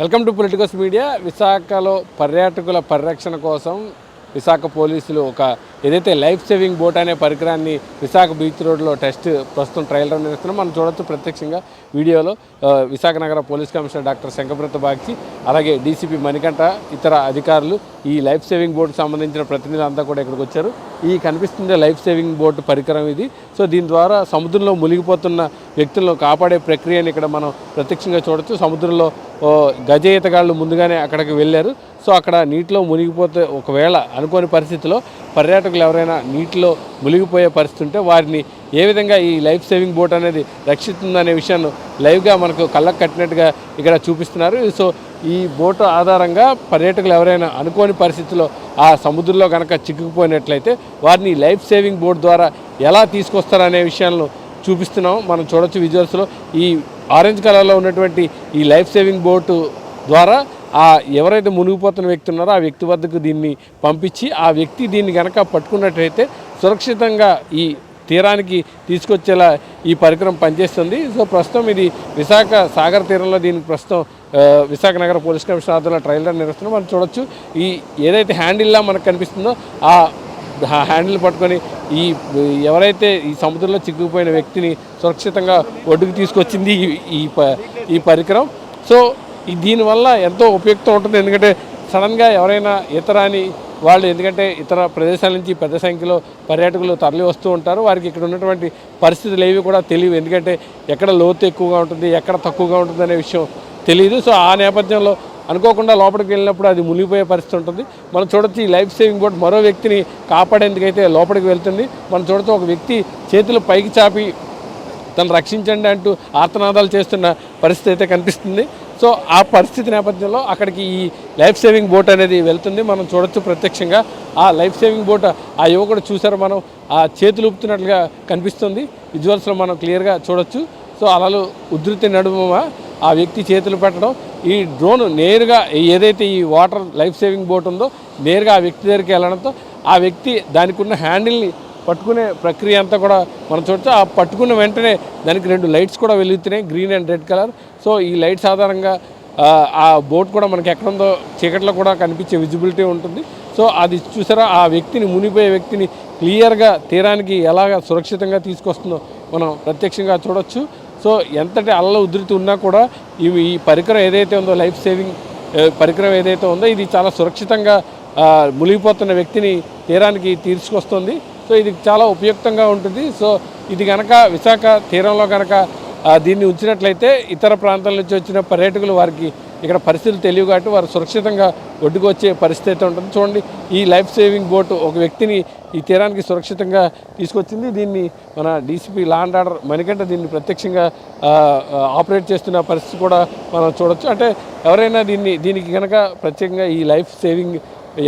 Welcome to politicals media. విశాఖలో పర్యాటకుల పరిరక్షణ కోసం విశాఖ పోలీసులు ఒక ఏదైతే లైఫ్ సేవింగ్ బోట్ అనే పరికరాన్ని విశాఖ బీచ్ రోడ్లో టెస్ట్ ప్రస్తుతం ట్రయల్ రన్ చేస్తున్నాం మనం చూడొచ్చు ప్రత్యక్షంగా వీడియోలో. విశాఖనగర విశాఖ నగర police commissioner doctor Shankhabrata Bagchi అలాగే డీసీపీ మణికంఠ ఇతర అధికారులు ఈ లైఫ్ సేవింగ్ బోర్డు సంబంధించిన ప్రతినిధులు అంతా కూడా ఇక్కడికి వచ్చారు. ఈ కనిపిస్తుంది లైఫ్ సేవింగ్ బోట్ పరికరం ఇది. సో దీని ద్వారా సముద్రంలో మునిగిపోతున్న వ్యక్తులను కాపాడే ప్రక్రియను ఇక్కడ మనం ప్రత్యక్షంగా చూడొచ్చు. సముద్రంలో గజ ఈతగాళ్ళు ముందుగానే అక్కడికి వెళ్ళారు. సో అక్కడ నీటిలో మునిగిపోతే ఒకవేళ అనుకోని పరిస్థితిలో పర్యాటకులు ఎవరైనా నీటిలో మునిగిపోయే పరిస్థితి ఉంటే వారిని ఏ విధంగా ఈ లైఫ్ సేవింగ్ బోట్ అనేది రక్షిస్తుందనే విషయాన్ని లైవ్గా మనకు కళ్ళకు కట్టినట్టుగా ఇక్కడ చూపిస్తున్నారు. సో ఈ బోటు ఆధారంగా పర్యాటకులు ఎవరైనా అనుకోని పరిస్థితిలో ఆ సముద్రంలో కనుక చిక్కుకుపోయినట్లయితే వారిని లైఫ్ సేవింగ్ బోట్ ద్వారా ఎలా తీసుకొస్తారనే విషయాలను చూపిస్తున్నాం. మనం చూడొచ్చు విజువల్స్లో ఈ ఆరెంజ్ కలర్లో ఉన్నటువంటి ఈ లైఫ్ సేవింగ్ బోటు ద్వారా ఆ ఎవరైతే మునిగిపోతున్న వ్యక్తి ఉన్నారో ఆ వ్యక్తి వద్దకు దీన్ని పంపించి ఆ వ్యక్తి దీన్ని కనుక పట్టుకున్నట్లయితే సురక్షితంగా ఈ తీరానికి తీసుకొచ్చేలా ఈ పరికరం పనిచేస్తుంది. సో ప్రస్తుతం ఇది విశాఖ సాగర్ తీరంలో దీనికి ప్రస్తుతం విశాఖ నగర పోలీస్ కమిషనర్ ఆధ్వర్యంలో ట్రయల్ రన్ నిర్వహిస్తున్నాం. మనం చూడొచ్చు ఈ ఏదైతే హ్యాండిల్లా మనకు కనిపిస్తుందో ఆ హ్యాండిల్ పట్టుకొని ఈ ఎవరైతే ఈ సముద్రంలో చిక్కుకుపోయిన వ్యక్తిని సురక్షితంగా ఒడ్డుకు తీసుకొచ్చింది ఈ ఈ ప- ఈ పరికరం. సో దీనివల్ల ఎంతో ఉపయుక్తం ఉంటుంది. ఎందుకంటే సడన్గా ఎవరైనా ఇతరాని వాళ్ళు ఎందుకంటే ఇతర ప్రదేశాల నుంచి పెద్ద సంఖ్యలో పర్యాటకులు తరలి వస్తూ ఉంటారు. వారికి ఇక్కడ ఉన్నటువంటి పరిస్థితులు ఏవి కూడా తెలియవు. ఎందుకంటే ఎక్కడ లోతు ఎక్కువగా ఉంటుంది ఎక్కడ తక్కువగా ఉంటుంది అనే విషయం తెలియదు సో ఆ నేపథ్యంలో అనుకోకుండా లోపలికి వెళ్ళినప్పుడు అది మునిగిపోయే పరిస్థితి ఉంటుంది. మనం చూడొచ్చు ఈ లైఫ్ సేవింగ్ బోట్ మరో వ్యక్తిని కాపాడేందుకైతే లోపలికి వెళ్తుంది. మనం చూడొచ్చు ఒక వ్యక్తి చేతులు పైకి చాపి తను రక్షించండి అంటూ ఆర్తనాదాలు చేస్తున్న పరిస్థితి అయితే కనిపిస్తుంది. సో ఆ పరిస్థితి నేపథ్యంలో అక్కడికి ఈ లైఫ్ సేవింగ్ బోట్ అనేది వెళ్తుంది. మనం చూడొచ్చు ప్రత్యక్షంగా ఆ లైఫ్ సేవింగ్ బోట్ ఆ యువకుడు చూసారు మనం ఆ చేతులు ఊపుతున్నట్లుగా కనిపిస్తుంది. విజువల్స్లో మనం క్లియర్గా చూడొచ్చు. సో అలలు ఉధృతి నడుమ ఆ వ్యక్తి చేతులు పెట్టడం ఈ డ్రోన్ నేరుగా ఏదైతే ఈ వాటర్ లైఫ్ సేవింగ్ బోట్ ఉందో నేరుగా ఆ వ్యక్తి దగ్గరికి వెళ్ళడంతో ఆ వ్యక్తి దానికి ఉన్న హ్యాండిల్ని పట్టుకునే ప్రక్రియ అంతా కూడా మనం చూడొచ్చు. ఆ పట్టుకున్న వెంటనే దానికి రెండు లైట్స్ కూడా వెలుగుతున్నాయి. Green and red colour. So ఈ లైట్స్ ఆధారంగా ఆ, బోట్ కూడా మనకి ఎక్కడుందో చీకట్లో కూడా కనిపించే విజిబిలిటీ ఉంటుంది. సో అది చూసారా? ఆ వ్యక్తిని మునిపోయే వ్యక్తిని క్లియర్గా తీరానికి ఎలాగ సురక్షితంగా తీసుకొస్తుందో మనం ప్రత్యక్షంగా చూడొచ్చు. సో ఎంతటి అల్ల ఉధృతి ఉన్నా కూడా ఇవి ఈ పరికరం ఏదైతే ఉందో లైఫ్ సేవింగ్ పరికరం ఏదైతే ఉందో ఇది చాలా సురక్షితంగా మునిగిపోతున్న వ్యక్తిని తీరానికి తీసుకొస్తుంది. సో ఇది చాలా ఉపయుక్తంగా ఉంటుంది. సో ఇది కనుక విశాఖ తీరంలో కనుక దీన్ని ఉంచినట్లయితే ఇతర ప్రాంతాల నుంచి వచ్చిన పర్యాటకులు వారికి ఇక్కడ పరిస్థితులు తెలియవు కాబట్టి వారు సురక్షితంగా ఒడ్డుకు వచ్చే పరిస్థితి అయితే ఉంటుంది. చూడండి ఈ లైఫ్ సేవింగ్ బోట్ ఒక వ్యక్తిని ఈ తీరానికి సురక్షితంగా తీసుకొచ్చింది. దీన్ని మన DCP law and order Manikanta దీన్ని ప్రత్యక్షంగా ఆపరేట్ చేస్తున్న పరిస్థితి కూడా మనం చూడొచ్చు. అంటే ఎవరైనా దీన్ని దీనికి కనుక ప్రత్యేకంగా ఈ లైఫ్ సేవింగ్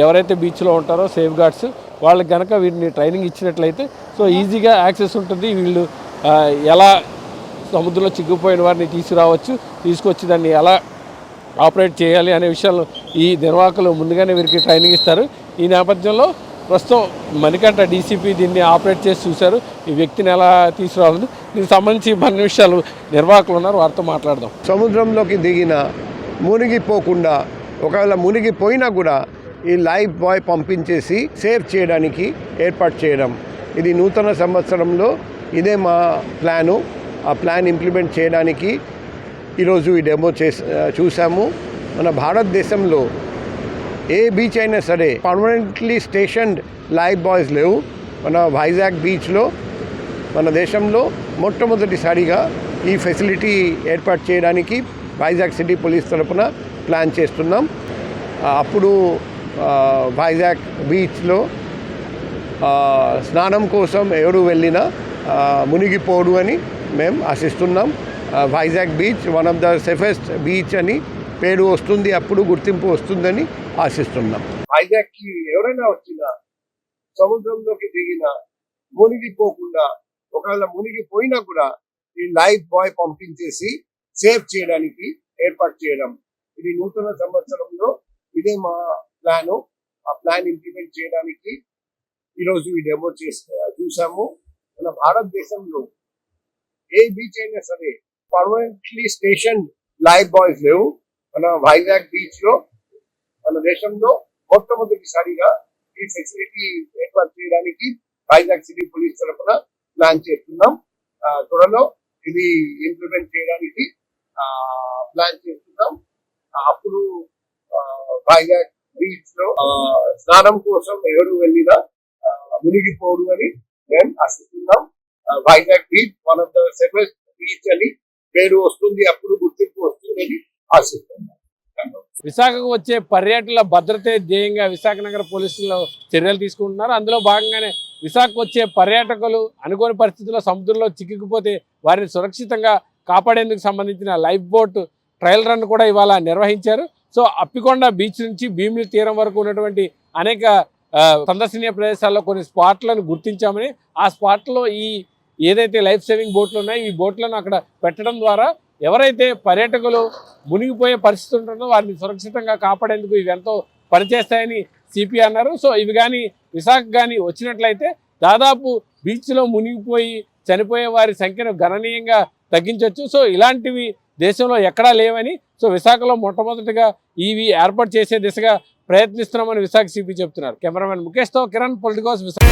ఎవరైతే బీచ్లో ఉంటారో సేఫ్ గార్డ్స్ వాళ్ళకి కనుక వీటిని ట్రైనింగ్ ఇచ్చినట్లయితే సో ఈజీగా యాక్సెస్ ఉంటుంది. వీళ్ళు ఎలా సముద్రంలో చిక్కుపోయిన వారిని తీసుకురావచ్చు తీసుకొచ్చి దాన్ని ఎలా ఆపరేట్ చేయాలి అనే విషయాలు ఈ నిర్వాహకులు ముందుగానే వీరికి ట్రైనింగ్ ఇస్తారు. ఈ నేపథ్యంలో ప్రస్తుతం మణికంఠ డీసీపీ దీన్ని ఆపరేట్ చేసి చూశారు. ఈ వ్యక్తిని ఎలా తీసుకురావాలి దీనికి సంబంధించి మరిన్ని విషయాలు నిర్వాహకులు ఉన్నారు. వారితో మాట్లాడదాం. సముద్రంలోకి దిగిన మునిగిపోకుండా ఒకవేళ మునిగిపోయినా కూడా ఈ లైఫ్ బాయ్ పంపించేసి సేవ్ చేయడానికి ఏర్పాటు చేయడం. ఇది నూతన సంవత్సరంలో ఇదే మా ప్లాను. ఆ ప్లాన్ ఇంప్లిమెంట్ చేయడానికి ఈరోజు ఈ డెమో చేసి చూసాము. మన భారతదేశంలో ఏ బీచ్ అయినా సరే పర్మనెంట్లీ స్టేషన్ లైఫ్ బాయ్స్ లేవు. మన వైజాగ్ బీచ్లో మన దేశంలో మొట్టమొదటిసారిగా ఈ ఫెసిలిటీ ఏర్పాటు చేయడానికి వైజాగ్ సిటీ పోలీస్ తరపున ప్లాన్ చేస్తున్నాం. అప్పుడు వైజాగ్ బీచ్లో స్నానం కోసం ఎవరు వెళ్ళినా మునిగిపోడు అని మేము ఆశిస్తున్నాం. Vizag beach one of the safest beach అని పేరు వస్తుంది అప్పుడు గుర్తింపు వస్తుందని ఆశిస్తున్నాం. వైజాగ్కి ఎవరైనా వచ్చినా సముద్రంలోకి దిగిన మునిగిపోకుండా ఒకవేళ మునిగిపోయినా కూడా ఈ లైఫ్ బాయ్ పంపించేసి సేవ్ చేయడానికి ఏర్పాటు చేయడం. ఇది నూతన సంవత్సరంలో ఇదే మా ప్లాన్ ఆ ప్లాన్ ఇంప్లిమెంట్ చేయడానికి ఈరోజు ఈ డెమో చేసి చూసాము. మన భారతదేశంలో ఏ బీచ్ అయినా సరే పర్మనెంట్లీ స్టేషన్ లైఫ్ బాయ్స్ లేవు. మన వైజాగ్ బీచ్లో మన దేశంలో మొట్టమొదటిసారిగా ఈ ఫెసిలిటీ ఏర్పాటు చేయడానికి వైజాగ్ సిటీ పోలీస్ తరఫున ప్లాన్ చేస్తున్నాం. త్వరలో ఇది ఇంప్లిమెంట్ చేయడానికి ప్లాన్ చేస్తున్నాం. అప్పుడు వైజాగ్ బీచ్లో ఆ, స్నానం కోసం ఎవరు వెళ్ళినా మునిగిపోడు అని మేము ఆశిస్తున్నాం. Vizag beach one of the safest beach అని పేరు వస్తుంది అప్పుడు గుర్తింపు వస్తుందని ఆశిస్తున్నాం. విశాఖకు వచ్చే పర్యటనల భద్రతే ధ్యేయంగా విశాఖ నగర పోలీసులు చర్యలు తీసుకుంటున్నారు. అందులో భాగంగానే విశాఖకు వచ్చే పర్యాటకులు అనుకోని పరిస్థితుల్లో సముద్రంలో చిక్కుకుపోతే వారిని సురక్షితంగా కాపాడేందుకు సంబంధించిన లైఫ్ బోట్ ట్రయల్ రన్ కూడా ఇవాళ నిర్వహించారు. సో అప్పికొండ బీచ్ నుంచి భీమిలి తీరం వరకు ఉన్నటువంటి అనేక సందర్శనీయ ప్రదేశాల్లో కొన్ని స్పాట్లను గుర్తించామని ఆ స్పాట్లో ఈ ఏదైతే లైఫ్ సేవింగ్ బోట్లు ఉన్నాయో ఈ బోట్లను అక్కడ పెట్టడం ద్వారా ఎవరైతే పర్యాటకులు మునిగిపోయే పరిస్థితి ఉంటుందో వారిని సురక్షితంగా కాపాడేందుకు ఇవి ఎంతో పనిచేస్తాయని సిపి అన్నారు. సో ఇవి కానీ విశాఖ కానీ వచ్చినట్లయితే దాదాపు బీచ్లో మునిగిపోయి చనిపోయే వారి సంఖ్యను గణనీయంగా తగ్గించవచ్చు సో ఇలాంటివి దేశంలో ఎక్కడా లేవని సో విశాఖలో మొట్టమొదటిగా ఇవి ఏర్పాటు చేసే దిశగా ప్రయత్నిస్తున్నామని విశాఖ సిపి చెప్తున్నారు. Cameraman ముఖేష్తో Kiran Politicos Visakha